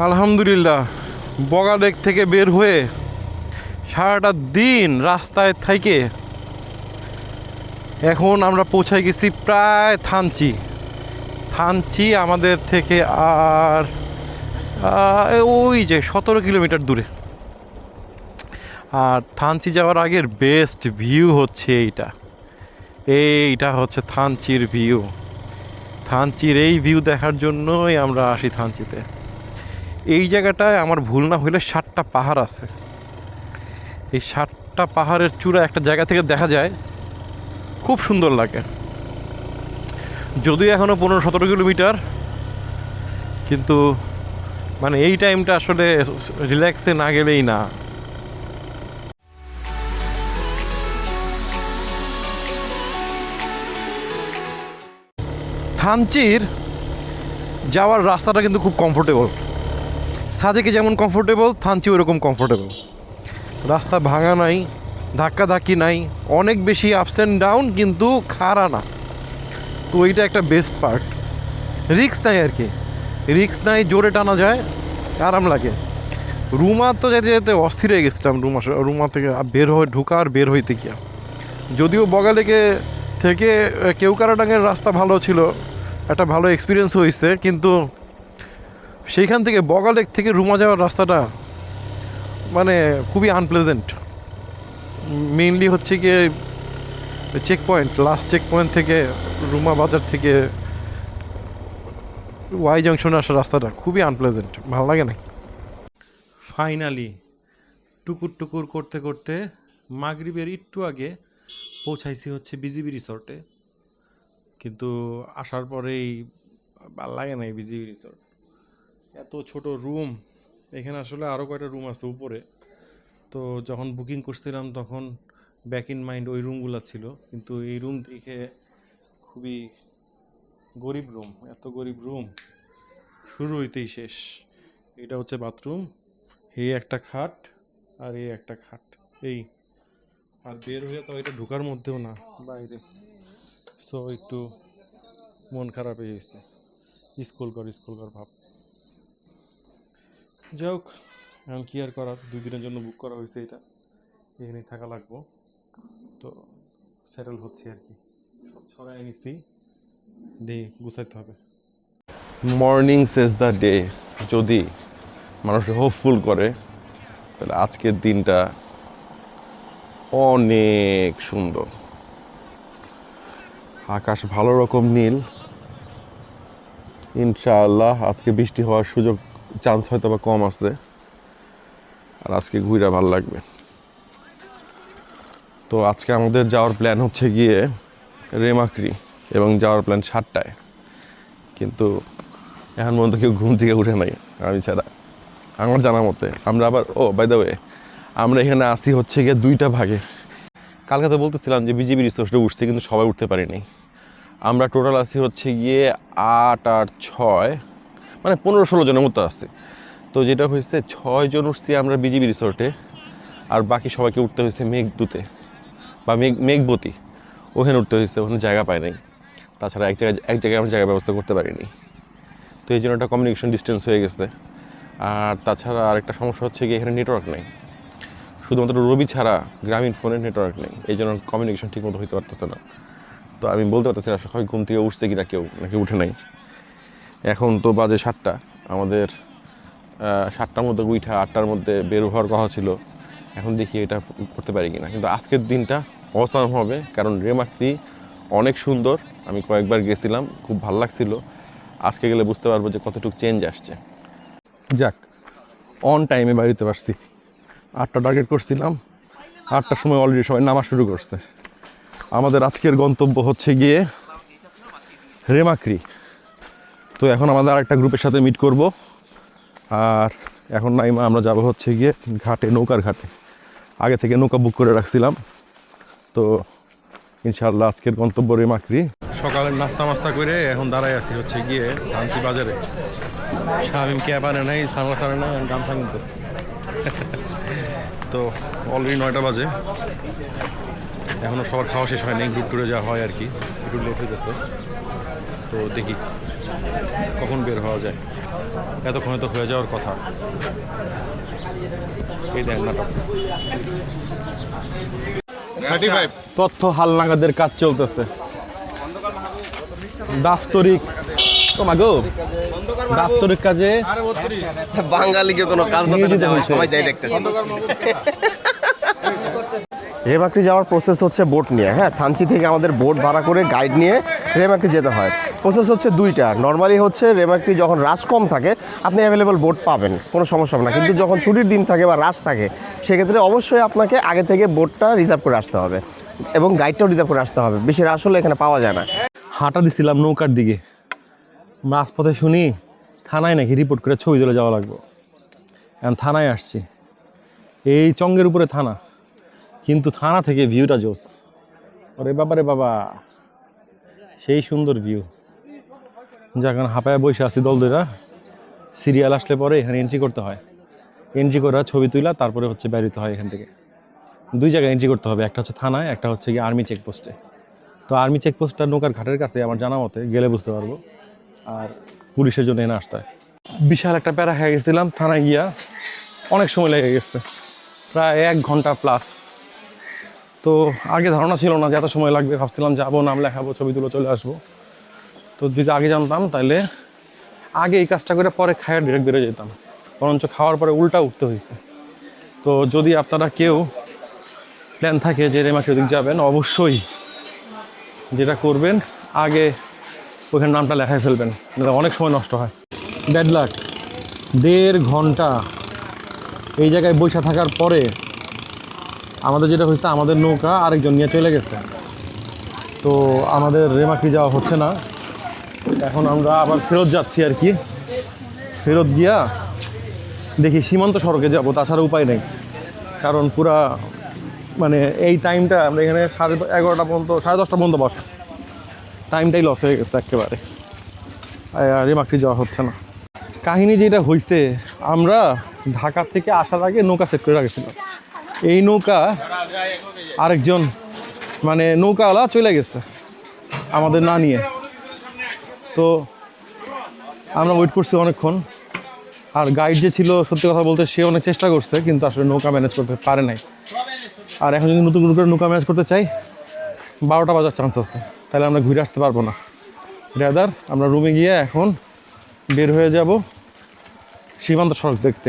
আলহামদুলিল্লাহ বগাডেক থেকে বের হয়ে সারাটা দিন রাস্তায় থেকে এখন আমরা পৌঁছায় গেছি প্রায় থানচি। থানচি আমাদের থেকে আর ওই যে সতেরো কিলোমিটার দূরে। আর থানচি যাওয়ার আগের বেস্ট ভিউ হচ্ছে এইটা। এইটা হচ্ছে থানচির ভিউ থানচির এই ভিউ দেখার জন্যই আমরা আসি থানচিতে। এই জায়গাটায় আমার ভুল না হইলে ষাটটা পাহাড় আছে। এই ষাটটা পাহাড়ের চূড়া একটা জায়গা থেকে দেখা যায়, খুব সুন্দর লাগে। যদিও এখনও পনেরো সতেরো কিলোমিটার, কিন্তু মানে এই টাইমটা আসলে রিল্যাক্সে না গেলেই না। থানচির যাওয়ার রাস্তাটা কিন্তু খুব কমফোর্টেবল সাজেকে যেমন কমফোর্টেবল থানচি ওরকম কমফোর্টেবল রাস্তা ভাঙা নাই, ধাক্কাধাক্কি নাই, অনেক বেশি আপস অ্যান্ড ডাউন কিন্তু খাড়া না। তো এইটা একটা বেস্ট পার্ট রিক্স নাই আর কি। রিক্স নাই, জোরে টানা যায়, আরাম লাগে। রুমা তো যেতে যেতে অস্থির হয়ে গেছিলাম রুমা রুমা থেকে বের হয়ে ঢুকা আর বের হইতে গিয়া। যদিও বগালেকে থেকে কেউ কেউকারাডাঙ্গের রাস্তা ভালো ছিল, একটা ভালো এক্সপিরিয়েন্স হয়েছে কিন্তু সেইখান থেকে বগালেক থেকে রুমা যাওয়ার রাস্তাটা মানে খুবই আনপ্লেজেন্ট মেইনলি হচ্ছে গিয়ে check point last check point থেকে রুমা বাজার থেকে ওয়াই জাংশনে আসার রাস্তাটা খুবই আনপ্লেজেন্ট ভালো লাগে না? ফাইনালি টুকুর টুকুর করতে করতে মাগরিবের একটু আগে পৌঁছাইছি হচ্ছে বিজিবি রিসর্টে কিন্তু আসার পরেই ভালো লাগে না এই বিজিবি রিসর্ট এত ছোট রুম, এখানে আসলে আরও কয়টা রুম আছে উপরে। তো যখন বুকিং করছিলাম তখন ব্যাক ইন মাইন্ড ওই রুমগুলো ছিল, কিন্তু এই রুম দেখে খুবই গরিব রুম, এত গরিব রুম। শুরু হইতেই শেষ। এটা হচ্ছে বাথরুম, এই একটা খাট আর এই একটা খাট। এই, আর বের হয়ে তো এটা ঢোকার মধ্যেও না, বাইরে। সো একটু মন খারাপ হয়ে গেছে। স্কুল কর স্কুল কর, ভাব। যাই হোক, এখন কি আর করার? দুই দিনের জন্য বুক করা হয়েছে এটা। এখানেই থাকা লাগবো। তো সেটেল হচ্ছে আর কি। সব ছড়াই নিছি। দিয়ে গুছাইতে হবে। মর্নিং সেজ দ্য ডে যদি মানুষ হোপফুল করে, তাহলে আজকের দিনটা অনেক সুন্দর। আকাশ ভালো রকম নীল। ইনশাআল্লাহ আজকে বৃষ্টি হওয়ার সুযোগ চান্স হয়তো বা কম আছে। আর আজকে ঘুরে ভালো লাগবে। তো আজকে আমাদের যাওয়ার প্ল্যান হচ্ছে গিয়ে রেমাক্রি এবং যাওয়ার প্ল্যান সাতটায়। কিন্তু এখন পর্যন্ত কেউ ঘুম থেকে উঠে নাই, আমি ছাড়া। আমার জানা মতে, আমরা আবার, ও বাই দ্য ওয়ে আমরা এখানে আসি হচ্ছে গিয়ে দুইটা ভাগে। কালকে তো বলতেছিলাম যে বিজেপি রিসোর্সে উঠছে, কিন্তু সবাই উঠতে পারিনি। আমরা টোটাল আসি হচ্ছে গিয়ে আট আর ছয়। মানে পনেরো ষোলো জনের মতো আসছে তো যেটা হয়েছে, ছয় জন উঠছি আমরা বিজিবি রিসোর্টে, আর বাকি সবাইকে উঠতে হয়েছে মেঘদূতে বা মেঘ, মেঘবতী। ওখানে উঠতে হয়েছে, ওখানে জায়গা পায় নাই। তাছাড়া এক জায়গায় এক জায়গায় আমরা জায়গা ব্যবস্থা করতে পারিনি। তো এই জন্য একটা কমিউনিকেশন ডিস্টেন্স হয়ে গেছে। আর তাছাড়া আরেকটা সমস্যা হচ্ছে কি এখানে নেটওয়ার্ক নেই। শুধুমাত্র রবি ছাড়া গ্রামীণ ফোনের নেটওয়ার্ক নেই। এই জন্য কমিউনিকেশন ঠিকমতো হইতে পারতেছে না। তো আমি বলতে পারতেছি না, সবাই ঘুম থেকে উঠছে কিনা কেউ, নাকি উঠে নাই। এখন তো বাজে সাতটা। আমাদের সাতটার মধ্যে উইঠা আটটার মধ্যে বের হওয়ার কথা ছিল। এখন দেখি এটা করতে পারি কিনা। কিন্তু আজকের দিনটা অসাম হবে, কারণ রেমাক্রি অনেক সুন্দর। আমি কয়েকবার গেছিলাম, খুব ভালো লাগছিল। আজকে গেলে বুঝতে পারব যে কতটুকু চেঞ্জ আসছে। যাক অন টাইমে বাড়িতে পারছি। আটটা টার্গেট করছিলাম। আটটার সময় অলরেডি সবাই নামা শুরু করছে। আমাদের আজকের গন্তব্য হচ্ছে গিয়ে রেমাক্রি তো এখন আমাদের আরেকটা গ্রুপের সাথে মিট করব। আর এখন নাইমা, আমরা যাব হচ্ছে গিয়ে ঘাটে, নৌকার ঘাটে। আগে থেকে নৌকা বুক করে রাখছিলাম। তো ইনশাআল্লাহ আজকের গন্তব্য রেমাক্রি সকালের নাস্তা মাস্তা করে এখন দাঁড়াই আছি হচ্ছে গিয়ে ধানসি বাজারে। শামিম ক্যাব আনে নাই? সামরা সামনে না গামছা কিনতেছি তো অলরেডি নয়টা বাজে। এখনও সবার খাওয়া শেষ হয়নি গ্রুপ ট্যুরে যাওয়া হয় আর কি। একটু লেট হয়ে গেছে তো দেখি কখন বের হওয়া যায়। এতক্ষণে তো হয়ে যাওয়ার কথা। এই দেন নাটক। তথ্য হালনাগাদের কাজ চলতেছে। দাপ্তরিক ও মা গো। দাপ্তরিক কাজে বাঙালিকে কোনো কাজ করতে দিতে হয়েছে। সবাই যাই দেখতেছে। রেমাক্রি যাওয়ার প্রসেস হচ্ছে বোট নিয়ে। হ্যাঁ থানচি থেকে আমাদের বোট ভাড়া করে গাইড নিয়ে রেমাক্রি যেতে হয়। প্রসেস হচ্ছে দুইটা। নর্মালি হচ্ছে রেমাক্রি যখন রাশ কম থাকে, আপনি অ্যাভেলেবল বোট পাবেন, কোনো সমস্যা হবে না। কিন্তু যখন ছুটির দিন থাকে বা রাশ থাকে, সেক্ষেত্রে অবশ্যই আপনাকে আগে থেকে বোটটা রিজার্ভ করে আসতে হবে এবং গাইডটাও রিজার্ভ করে আসতে হবে। বেশি রাশ হলে এখানে পাওয়া যায় না। হাঁটা দিছিলাম নৌকার দিকে। মাঝপথে শুনি, থানায় নাকি রিপোর্ট করে ছবি তুলে যাওয়া লাগবো। এখন থানায় আসছি। এই চঙ্গের উপরে থানা। কিন্তু থানা থেকে ভিউটা জোস। ওরে বাবা রে বাবা, সেই সুন্দর ভিউ যখন হাঁপায় বসে আছি দল দইরা। সিরিয়াল আসলে পরে এখানে এন্ট্রি করতে হয়। এন্ট্রি করা ছবি তুলা তারপরে হচ্ছে বেরোতে হয় এখান থেকে। দুই জায়গায় এন্ট্রি করতে হবে, একটা হচ্ছে থানায়, একটা হচ্ছে গিয়ে আর্মি চেকপোস্টে তো আর্মি চেকপোস্টটা নৌকার ঘাটের কাছে, আমার জানা মতে, গেলে বুঝতে পারব। আর পুলিশের জন্য এনে আসতে হয়। বিশাল একটা প্যারা খেয়ে গেছিলাম, থানায় গিয়া। অনেক সময় লেগে গেছে। প্রায় এক ঘণ্টা প্লাস তো আগে ধারণা ছিল না যে এত সময় লাগবে, ভাবছিলাম যাব নাম লেখাবো, ছবি তুলে চলে আসব। তো যদি আগে জানতাম তাহলে আগে এই কাজটা করে পরে খায় ডিরেক্ট বেরো যেতাম। বরঞ্চ খাওয়ার পরে উল্টা উঠতে হয়েছে তো যদি আপনারা কেউ প্ল্যান থাকে যে রেমাকে ওদিক যাবেন, অবশ্যই যেটা করবেন, আগে ওখানে নামটা লেখায় ফেলবেন অনেক সময় নষ্ট হয়। ব্যাড লাক দেড় ঘণ্টা এই জায়গায় বসে থাকার পরে আমাদের যেটা হয়েছে, আমাদের নৌকা আরেকজন নিয়ে চলে গেছে। তো আমাদের রেমাকি যাওয়া হচ্ছে না। এখন আমরা আবার ফেরত যাচ্ছি আর কি। ফেরত গিয়া দেখি সীমান্ত সড়কে যাব, তাছাড়া উপায় নেই। কারণ পুরা মানে এই টাইমটা আমরা এখানে সাড়ে এগারোটা পর্যন্ত, সাড়ে দশটা পর্যন্ত বস। টাইমটাই লস হয়ে গেছে একেবারে। আর রেমাক্রি যাওয়া হচ্ছে না। কাহিনী যেটা হয়েছে আমরা ঢাকা থেকে আসার আগে নৌকা সেট করে রাখছিলাম। এই নৌকা আরেকজন মানে নৌকাওয়ালা চলে গেছে আমাদের না নিয়ে। তো আমরা ওয়েট করছি অনেকক্ষণ। আর গাইড যে ছিল, সত্যি কথা বলতে সে অনেক চেষ্টা করছে, কিন্তু আসলে নৌকা ম্যানেজ করতে পারে নাই। আর এখন যদি নতুন করে নৌকা ম্যানেজ করতে চাই, বারোটা বাজার চান্স আছে। তাহলে আমরা ঘুরে আসতে পারব না। রেদার আমরা রুমে গিয়ে এখন বের হয়ে যাব সীমান্ত সড়ক দেখতে।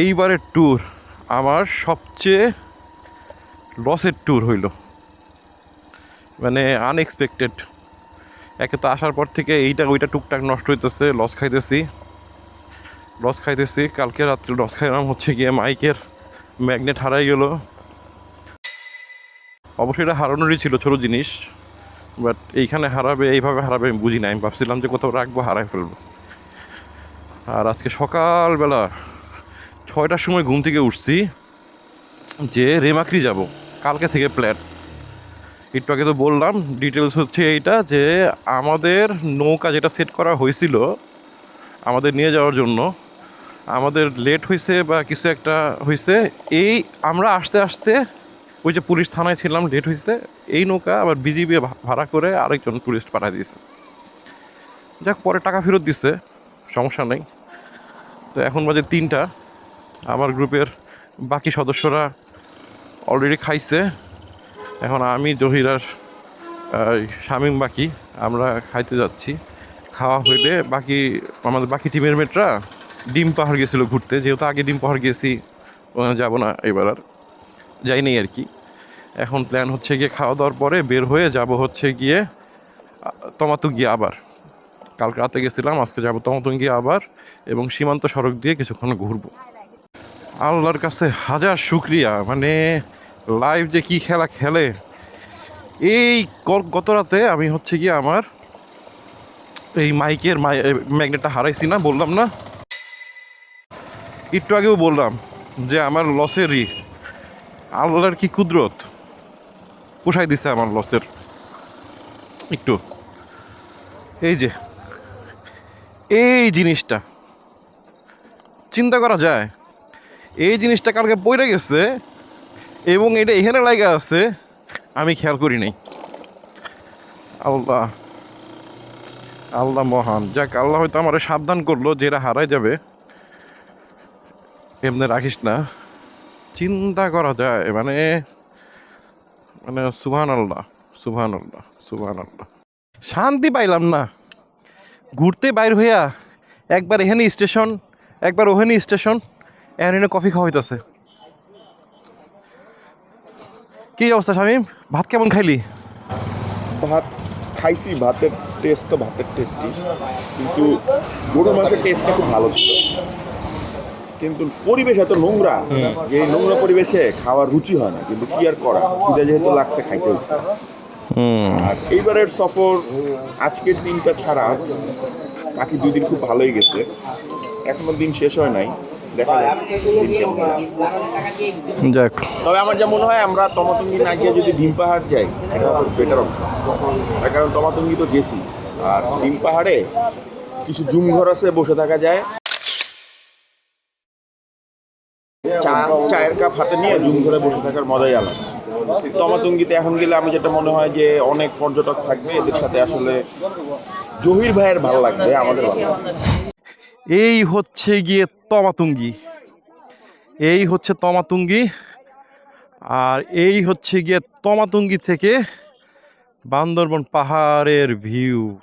এইবারের ট্যুর আমার সবচেয়ে লসের ট্যুর হইল। মানে আনএক্সপেক্টেড একে তো আসার পর থেকে এইটা, ওইটা টুকটাক নষ্ট হইতেছে লস খাইতেছি। লস খাইতেছি, কালকে রাত্রে লস খাইলাম হচ্ছে গিয়ে মাইকের ম্যাগনেট হারাই গেল। অবশ্যই এটা হারানোরই ছিল ছোটো জিনিস বাট এইখানে হারাবে, এইভাবে হারাবে আমি বুঝি না আমি ভাবছিলাম যে কোথাও রাখব হারাই ফেলব। আর আজকে সকালবেলা ছয়টার সময় ঘুম থেকে উঠছি যে রেমাক্রি যাব, কালকে থেকে প্ল্যান একটু আগে তো বললাম ডিটেলস হচ্ছে এইটা যে আমাদের নৌকা যেটা সেট করা হয়েছিল আমাদের নিয়ে যাওয়ার জন্য, আমাদের লেট হয়েছে বা কিছু একটা হয়েছে, এই আমরা আসতে আসতে ওই যে পুলিশ থানায় ছিলাম লেট হয়েছে, এই নৌকা আবার বিজিবি ভাড়া করে আরেকজন টুরিস্ট পাঠিয়ে দিয়েছে। যাক, পরে টাকা ফেরত দিছে, সমস্যা নেই। তো এখন বাজে তিনটা। আমার গ্রুপের বাকি সদস্যরা অলরেডি খাইছে। এখন আমি জহিরার শামীম বাকি, আমরা খাইতে যাচ্ছি। খাওয়া হইলে বাকি, আমাদের বাকি টিমের মেটরা ডিম পাহাড় গেছিল ঘুরতে। যেহেতু আগে ডিম পাহাড় গেছি যাব না এবার আর যাইনি আর কি। এখন প্ল্যান হচ্ছে গিয়ে খাওয়া দাওয়ার পরে বের হয়ে যাব হচ্ছে গিয়ে তমাতু গিয়ে আবার। কালকে রাতে গেছিলাম, আজকে যাব তমাতু গিয়ে আবার এবং সীমান্ত সড়ক দিয়ে কিছুক্ষণ ঘুরবো। আল্লাহর কাছে হাজার শুক্রিয়া। মানে লাইভ যে কি খেলা খেলে। এই গত রাতে আমি হচ্ছে কি আমার এই মাইকের মাই ম্যাগনেটটা হারাইছি না, বললাম না? একটু আগেও বললাম যে আমার লসেরই আল্লাহর কি কুদরত? পোষাই দিছে আমার লসের একটু। এই যে, এই জিনিসটা। চিন্তা করা যায় এই জিনিসটা কালকে পড়ে গেছে এবং এটা এখানে লাগা আছে, আমি খেয়াল করি নাই। আল্লাহ আল্লাহ মহান। যাক, আল্লাহ হয়তো আমার সাবধান করল যে এরা হারাই যাবে। এমনি রাখিস না। চিন্তা করা যায় মানে মানে সুবহান আল্লাহ সুবহান আল্লাহ সুবহান আল্লাহ শান্তি পাইলাম না। ঘুরতে বাইর হইয়া একবার এখানে স্টেশন, একবার ওখানে স্টেশন। এখানে কফি খাওয়া হইতেছে কি অবস্থা শামিম? ভাত কেমন খাইলি? ভাত খাইছি ভাতের টেস্ট তো ভাতের টেস্টই কিন্তু গরু মাংসের টেস্টটা খুব ভালো ছিল। কিন্তু পরিবেশ এত নোংরা এই নোংরা পরিবেশে খাওয়ার রুচি হয় না। কিন্তু কি আর করা? খিদে যেহেতু লাগছে খাইতে আর এইবারের সফর আজকের দিনটা ছাড়া বাকি দুই দিন খুব ভালোই গেছে। এখনও দিন শেষ হয় নাই। যাক। তবে আমার যা মনে হয় আমরা তমাতঙ্গি না গিয়ে যদি ডিম পাহাড় যাই এটা বেটার অপশন তার কারণ তমাতঙ্গি তো গেছি আর ডিম পাহাড়ে কিছু জুম ঘর আছে বসে থাকা যায়। চা চায়ের কাপ হাতে নিয়ে জুম ঘরে বসে থাকার মজাই আলাদা। তমাতঙ্গিতে এখন গেলে আমি যেটা মনে হয় যে অনেক পর্যটক থাকবে এদের সাথে আসলে জহির ভাইয়ের ভালো লাগবে আমাদের ভালো লাগবে। এই হচ্ছে গিয়ে তমাতুঙ্গি। এই হচ্ছে তমাতুঙ্গি আর এই হচ্ছে গিয়ে তমাতুঙ্গি থেকে বান্দরবন পাহাড়ের ভিউ।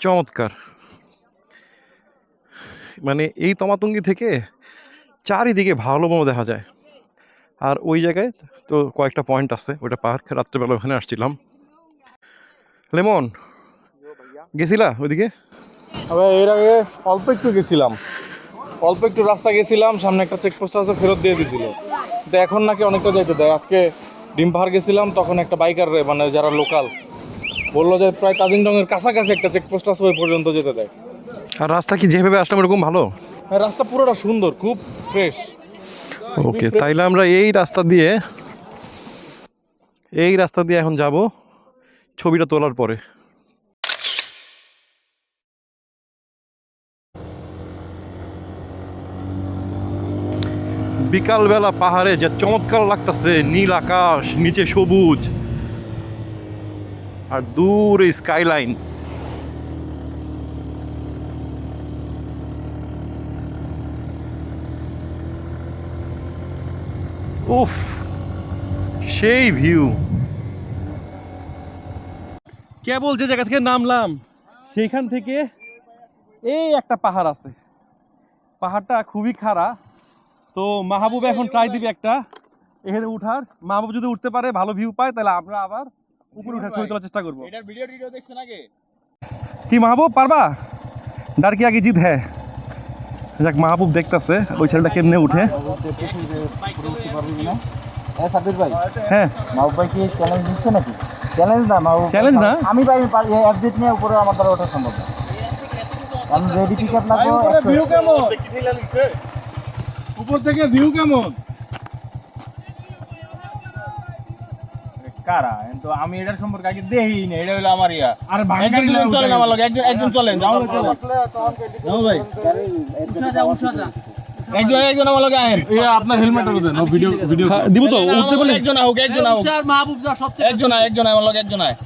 চমৎকার। মানে এই তমাতুঙ্গি থেকে চারিদিকে ভালো মতো দেখা যায়। আর ওই জায়গায় তো কয়েকটা পয়েন্ট আছে, ওইটা পাহাড় রাত্রেবেলা ওখানে আসছিলাম। লেমন? গেছিলা ওইদিকে? এর আগে অল্প একটু গেছিলাম। অল্প একটু রাস্তা গেছিলাম সামনে একটা চেকপোস্ট আছে ফেরত দিয়ে দিছিল। তো এখন নাকি অনেকটা যাইতে দেয়। আজকে ডিম পাহাড় গেছিলাম তখন একটা বাইকার মানে যারা লোকাল বলল যে প্রায় তাজিংডংয়ের কাছাকাছি একটা চেকপোস্ট আছে ওই পর্যন্ত যেতে দেয়। আর রাস্তা কি যেভাবে আসলাম এরকম ভালো? হ্যাঁ, রাস্তা পুরোটা সুন্দর খুব ফ্রেশ ওকে তাইলে আমরা এই রাস্তা দিয়ে এই রাস্তা দিয়ে এখন যাব। ছবিটা তোলার পরে। বিকালবেলা পাহাড়ে যে চমৎকার লাগতেছে, নীল আকাশ, নিচে সবুজ, আর দূরে স্কাইলাইন উফ, সেই ভিউ কেবল যে জায়গা থেকে নামলাম সেইখান থেকে এই একটা পাহাড় আছে। পাহাড়টা খুবই খাড়া। তো মাহবুব এখন ট্রাই দিবে একটা। এখানে উঠার। মাহবুব যদি উঠতে পারে ভালো ভিউ পায় তাহলে আমরা আবার উপরে উঠার ছবি তোলার চেষ্টা করব। এটার ভিডিও টিডিও দেখছেন আগে? কি মাহবুব পারবা? ডার কি আগে জিত হ্যাঁ। যাক মাহবুব দেখতেছে ওই ছেলেটা কেমনে উঠে? সাব্বির ভাই। হ্যাঁ। মাহবুব ভাই কি চ্যালেঞ্জ দিচ্ছে নাকি? চ্যালেঞ্জ না মাহবুব Challenge না? আমি ভাই অ্যাপডেট নিয়ে উপরে আমার দ্বারা ওঠা সম্ভব না। আমি রেডি পিক আপ লাগবো ভিউ কেমন? উপর থেকে ভিউ কেমন? কারা? তো আমি এটার সম্পর্কে আগে দেই না এটা হলো আমার ইয়া। আর একজন চলেন আমার লগে একজন একজন চলেন যাও। যাও ভাই। একজন একজন আমার লগে আহেন। ইয়া আপনার হেলমেট দেন ভিডিও ভিডিও দিব তো উঠতে বলে একজন আহুক একজন আহুক। একজন আয় একজন আমার লগে একজন আয়।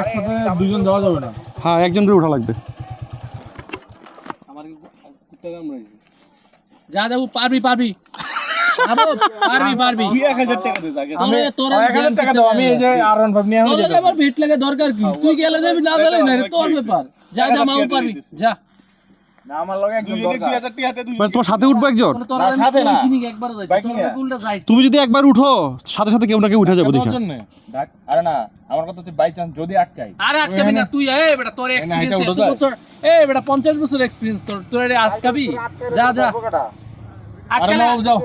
একসাথে দুজন যাওয়া যাবে না? হ্যাঁ একজন করে উঠা লাগবে। যা যাব পারবি পারবি। যাব, পারবি পারবি। তুই এক হাজার টাকা দে তাকে। আমি তোর এক হাজার টাকা দাও আমি এই যে আর ওয়ান ফাইভ নিয়ে তোর ভিট লাগে দরকার কি? তুই গেলে যাবি না গেলে না তোর ব্যাপার। যা যা মাও পারবি। যা। তুমি যদি একবার উঠো সাথে সাথে কেউ না কেউ উঠে যাব দেখা। আরে না আমার কথা হচ্ছে বাই চান্স যদি আটকাই। আরে আটকাবি না তুই এই বেটা তোর এক্সপেরিয়েন্স উঠো এত বছর এই বেটা 50 বছর এক্সপেরিয়েন্স তোর। তোর আটকাবি? যা যা। আরে আটকালে যাও।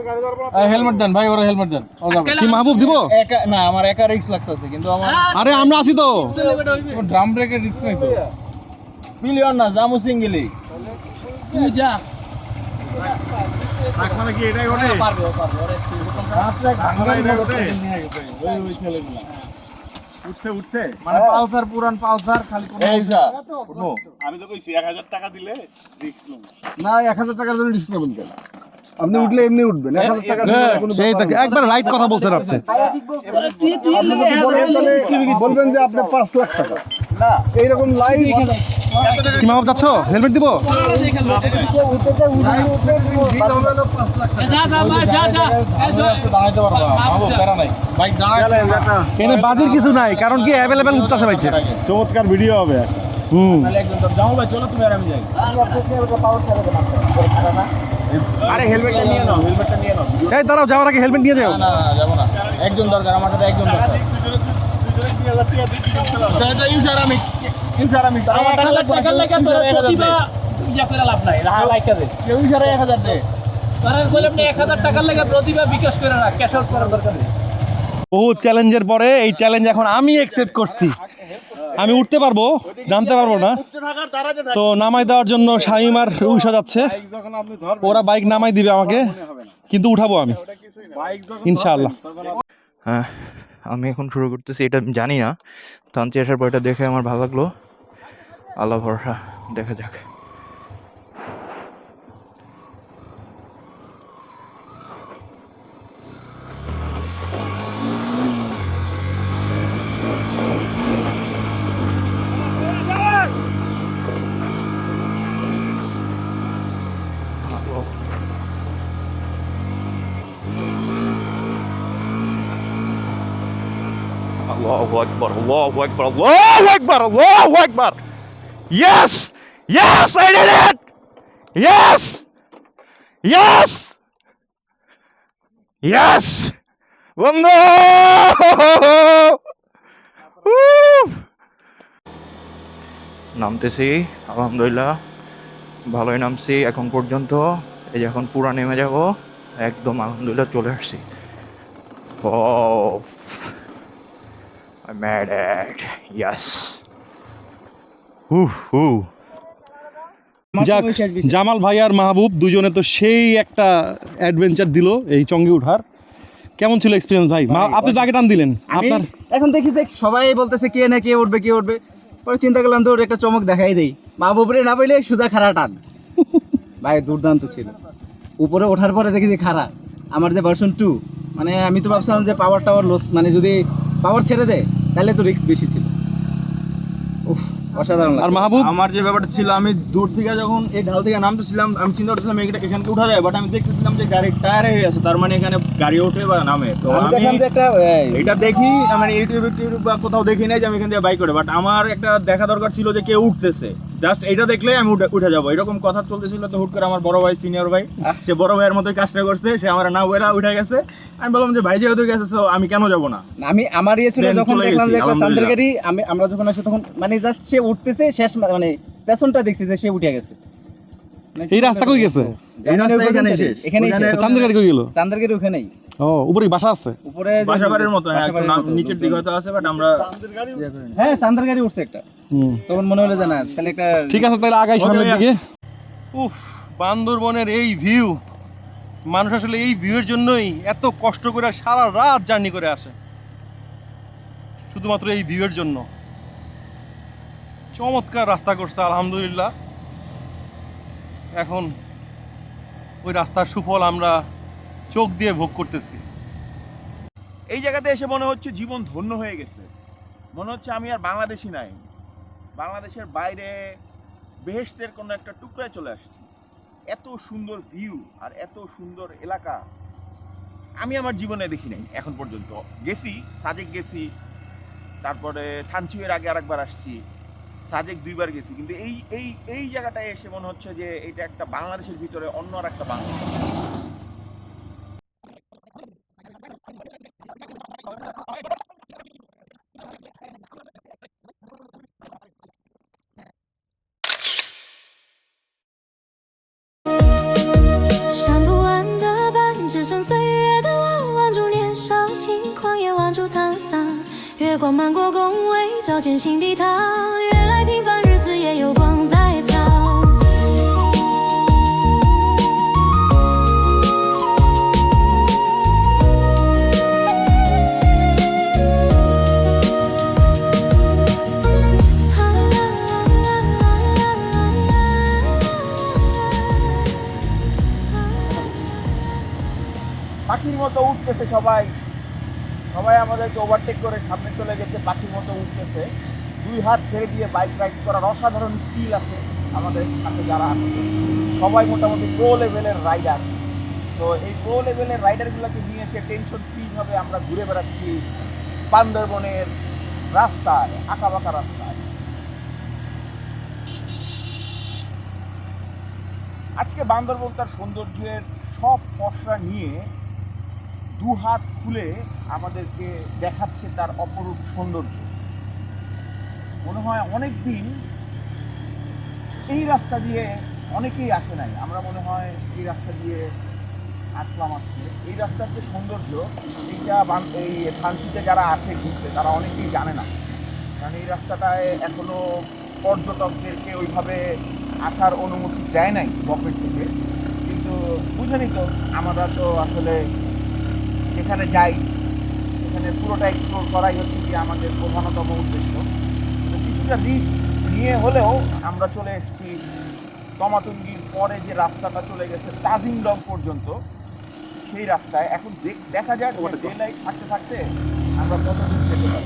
হেলমেট দেন ভাই ওরা হেলমেট দেন। ও যাবে কি মাহবুব দিব? একা না আমার একা রিস্ক লাগতেছে কিন্তু আমার আরে আমরা আছি তো। ড্রাম ব্রেকের রিস্ক নাই তো। মিলিয়ন না জামু সিঙ্গেলি তুই যা মানে পারবে ও পারবে ওর experience। মানে পালসার পুরান পালসার খালি কোনো এই যা। না এক হাজার টাকার জন্য রিস্ক নেবেন কেন? আপনি উঠলে এমনি উঠবেন। এক হাজার টাকা কোনো সেই একবার রাইট কথা বলছেন আপনি। বলবেন যে আপনি পাঁচ লাখ টাকা। এইরকম লাইভ কি মা বাপ যাচ্ছ হেলমেট দিব এখানে বাজির কিছু নাই কারণ কি অ্যাভেলেবেল উঠতেছে বাইছে চমৎকার ভিডিও হবে হুম আরে হেলমেটটা নিয়ে নাও হেলমেটটা নিয়ে নাও এই দাঁড়াও যাওয়ার আগে হেলমেট নিয়ে যাও একজন দরকার আমার সাথে একজন দরকার লাভ নাই রাহা লাইকা দে। কেউ সারা এক হাজার দে। তারা বললাম এক হাজার টাকার লেগে প্রতিভা বিকাশ করে রাখ ক্যাশ আউট করার দরকার নেই। বহু চ্যালেঞ্জের পরে এই চ্যালেঞ্জ এখন আমি অ্যাকসেপ্ট করছি। আমি উঠতে পারব নামতে পারব না। তো নামাই দেওয়ার জন্য শাহিম আর উষা যাচ্ছে ওরা বাইক নামাই দিবে আমাকে কিন্তু উঠাবো আমি। ইনশাআল্লাহ। হ্যাঁ আমি এখন শুরু করতেছি এটা আমি জানি না। তান্তি আসার পর এটা দেখে আমার ভালো লাগল। আল্লাহ ভরসা। দেখা যাক। Allahu Akbar, Allahu Akbar, Allahu Akbar, Allahu Akbar. Yes! Yes, I did it! Yes! Yes! Yes! বন্ধু Woo! নামতেছি আলহামদুলিল্লাহ ভালোই নামছি এখন পর্যন্ত এই যে এখন পুরা নেমে যাব একদম আলহামদুলিল্লাহ চলে আসছি ও I made it. Yes. Ooh, ooh. যাক জামাল ভাই আর মাহবুব দুজনে তো সেই একটা অ্যাডভেঞ্চার দিল এই চঙ্গে উঠার। কেমন ছিল এক্সপিরিয়েন্স ভাই? আপনি তো আগে টান দিলেন। আপনার এখন দেখি যে সবাই বলতেছে কে না কে উঠবে কে উঠবে। পরে চিন্তা করলাম তো ওর একটা চমক দেখাই দেই। মা বাবুরে না পাইলে সুজা খারা টান। ভাই দুর্দান্ত ছিল। উপরে ওঠার পরে দেখি যে খারা আমার যে ভার্সন টু মানে আমি তো ভাবছিলাম যে পাওয়ার টাওয়ার লস মানে যদি পাওয়ার ছেড়ে দেয় তাহলে তো রিস্ক বেশি ছিল। উফ অসাধারণ আর মাহবুব? আমার যে ব্যাপারটা ছিল আমি দূর থেকে যখন এই ঢাল থেকে নামতেছিলাম আমি চিন্তা করছিলাম এটা এখানকে উঠা যায় বাট আমি দেখতেছিলাম যে গাড়ির টায়ার হয়ে আছে তার মানে এখানে গাড়ি ওঠে বা নামে। তো আমি এটা দেখি মানে ইউটিউব ইউটিউব বা কোথাও দেখি নাই যে আমি এখান থেকে বাইক করে বাট আমার একটা দেখা দরকার ছিল যে কেউ উঠতেছে। জাস্ট এটা দেখলে আমি উঠে যাব। এরকম কথা চলতেছিল তো হুট করে আমার বড় ভাই সিনিয়র ভাই সে বড় ভাইয়ের মতোই কাজটা করছে সে আমার না ওরা উঠে গেছে। আমি বললাম যে ভাই যেহেতু গেছে so আমি কেন যাব না? আমি আমার ইয়ে ছিল যখন দেখলাম যে একটা চান্দের গাড়ি আমি আমরা যখন আসি তখন মানে জাস্ট সে উঠতেছে শেষ মানে পেছনটা দেখছি যে সে উঠে গেছে। মানে এই রাস্তা কই গেছে? রাস্তা শেষ। চান্দের গাড়ি কই গেল? চান্দের গাড়ি ওখানেই। ও উপরে বাসা আছে? উপরে বাসাবাড়ির হ্যাঁ মতো। নিচের দিকে হয়তো আছে বাট আমরা হ্যাঁ চান্দের গাড়ি উঠছে একটা। তখন মনে হলো যে না তাহলে একটা ঠিক আছে তাহলে আগাই সামনের দিকে। উফ বান্দরবনের এই ভিউ। মানুষ আসলে এই ভিউয়ের জন্যই এত কষ্ট করে সারা রাত জার্নি করে আসে। শুধুমাত্র এই ভিউয়ের জন্য। চমৎকার রাস্তা করছে আলহামদুলিল্লাহ। এখন ওই রাস্তার সুফল আমরা চোখ দিয়ে ভোগ করতেছি। এই জায়গাতে এসে মনে হচ্ছে জীবন ধন্য হয়ে গেছে। মনে হচ্ছে আমি আর বাংলাদেশি নাই। বাংলাদেশের বাইরে বেহেশতের কোনো একটা টুকরায় চলে আসছি। এত সুন্দর ভিউ আর এত সুন্দর এলাকা আমি আমার জীবনে দেখি নাই এখন পর্যন্ত। গেছি, সাজেক গেছি, তারপরে থানচিউয়ের আগে আরেকবার আসছি। সাজেক দুইবার গেছি, কিন্তু এই এই এই জায়গাটায় এসে মনে হচ্ছে যে এটা একটা বাংলাদেশের ভিতরে অন্য আর একটা বাংলাদেশ। উঠতেছে সবাই। সবাই আমাদেরকে ওভারটেক করে সামনে চলে গেছে পাখির মতো উঠতেছে। দুই হাত ছেড়ে দিয়ে বাইক রাইড করার অসাধারণ স্কিল আছে আমাদের সাথে যারা আছে। সবাই মোটামুটি প্রো লেভেলের রাইডার তো এই প্রো লেভেলের রাইডারগুলোকে নিয়ে এসে টেনশন ফ্রি ভাবে আমরা ঘুরে বেড়াচ্ছি বান্দরবনের রাস্তায় আঁকা বাঁকা রাস্তায়। আজকে বান্দরবন তার সৌন্দর্যের সব পশরা নিয়ে দু হাত খুলে আমাদেরকে দেখাচ্ছে তার অপরূপ সৌন্দর্য। মনে হয় অনেক দিন এই রাস্তা দিয়ে অনেকেই আসে নাই। আমরা মনে হয় এই রাস্তা দিয়ে আসলাম আজকে। এই রাস্তার যে সৌন্দর্য, এইটা এই ফ্রান্সিতে যারা আসে ঘুরতে, তারা অনেকেই জানে না। কারণ এই রাস্তাটায় এখনও পর্যটকদেরকে ওইভাবে আসার অনুমতি দেয় নাই বকেট থেকে। কিন্তু বুঝেনি তো আমরা তো আসলে যেখানে যাই এখানে পুরোটা এক্সপ্লোর করাই হচ্ছে কি আমাদের প্রধানতম উদ্দেশ্য। তো কিছুটা রিস্ক নিয়ে হলেও আমরা চলে এসেছি তমাতুঙ্গির পরে যে রাস্তাটা চলে গেছে তাজিংডং পর্যন্ত। সেই রাস্তায়। এখন দেখ- যাক ডে লাইট থাকতে থাকতে আমরা কত কতদূর যেতে পারি।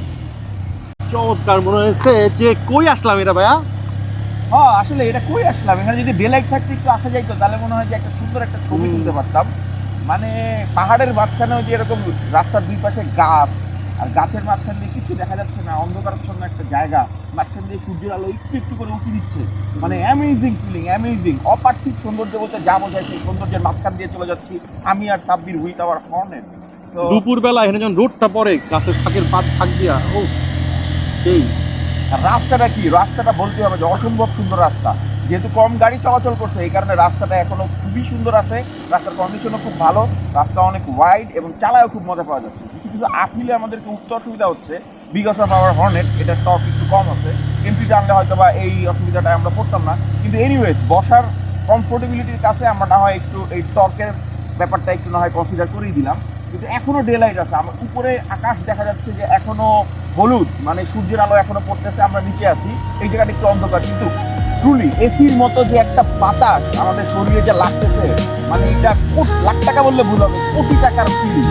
চমৎকার মনে হয়েছে যে কই আসলাম এটা ভাইয়া? হ্যাঁ আসলে এটা কই আসলাম? এখানে যদি ডে লাইট থাকতে একটু আসা যাইতো তাহলে মনে হয় যে একটা সুন্দর একটা ছবি তুলতে পারতাম। মানে পাহাড়ের মাঝখানেও যে এরকম রাস্তার দুই পাশে গাছ আর গাছের মাঝখান দিয়ে কিছু দেখা যাচ্ছে না অন্ধকারাচ্ছন্ন একটা জায়গা মাঝখান দিয়ে সূর্যের আলো একটু একটু করে উঁকি দিচ্ছে। মানে অ্যামেজিং ফিলিং অ্যামেজিং অপার্থিব সৌন্দর্য বলতে যা বোঝায় সেই সৌন্দর্যের মাঝখান দিয়ে চলে যাচ্ছি আমি আর সাব্বির উইথ আওয়ার হর্নেট তো দুপুর বেলা এখানে যখন রোডটা পড়ে গাছের ফাঁকের পাত ফাঁক দিয়া ও সেই। রাস্তাটা কি? রাস্তাটা বলতে হবে যে অসম্ভব সুন্দর রাস্তা। যেহেতু কম গাড়ি চলাচল করছে, এই কারণে রাস্তাটা এখনও খুবই সুন্দর আছে। রাস্তার কন্ডিশনও খুব ভালো, রাস্তা অনেক ওয়াইড এবং চালায়ও খুব মজা পাওয়া যাচ্ছে। কিছু কিছু আপিলে আমাদেরকে উঠতে অসুবিধা হচ্ছে। বিগস অফ আওয়ার হর্নেট এটার টক একটু কম আছে। এমপি জানলে হয়তো বা এই অসুবিধাটা আমরা পড়তাম না। কিন্তু এনিওয়েজ বসার কমফোর্টেবিলিটির কাছে আমরা না হয় একটু এই টর্কের ব্যাপারটা একটু না হয় কনসিডার করেই দিলাম। কিন্তু এখনও ডে লাইট আছে। আমার উপরে আকাশ দেখা যাচ্ছে যে এখনও হলুদ মানে সূর্যের আলো এখনও পড়তেছে, আমরা নিচে আছি। এই জায়গাটা একটু অন্ধকার, কিন্তু ট্রুলি এসির মতো যে একটা বাতাস আমাদের শরীরে যে লাগতেছে মানে এটা লাখ টাকা বললে ভুল হবে, কোটি টাকার ফিলিং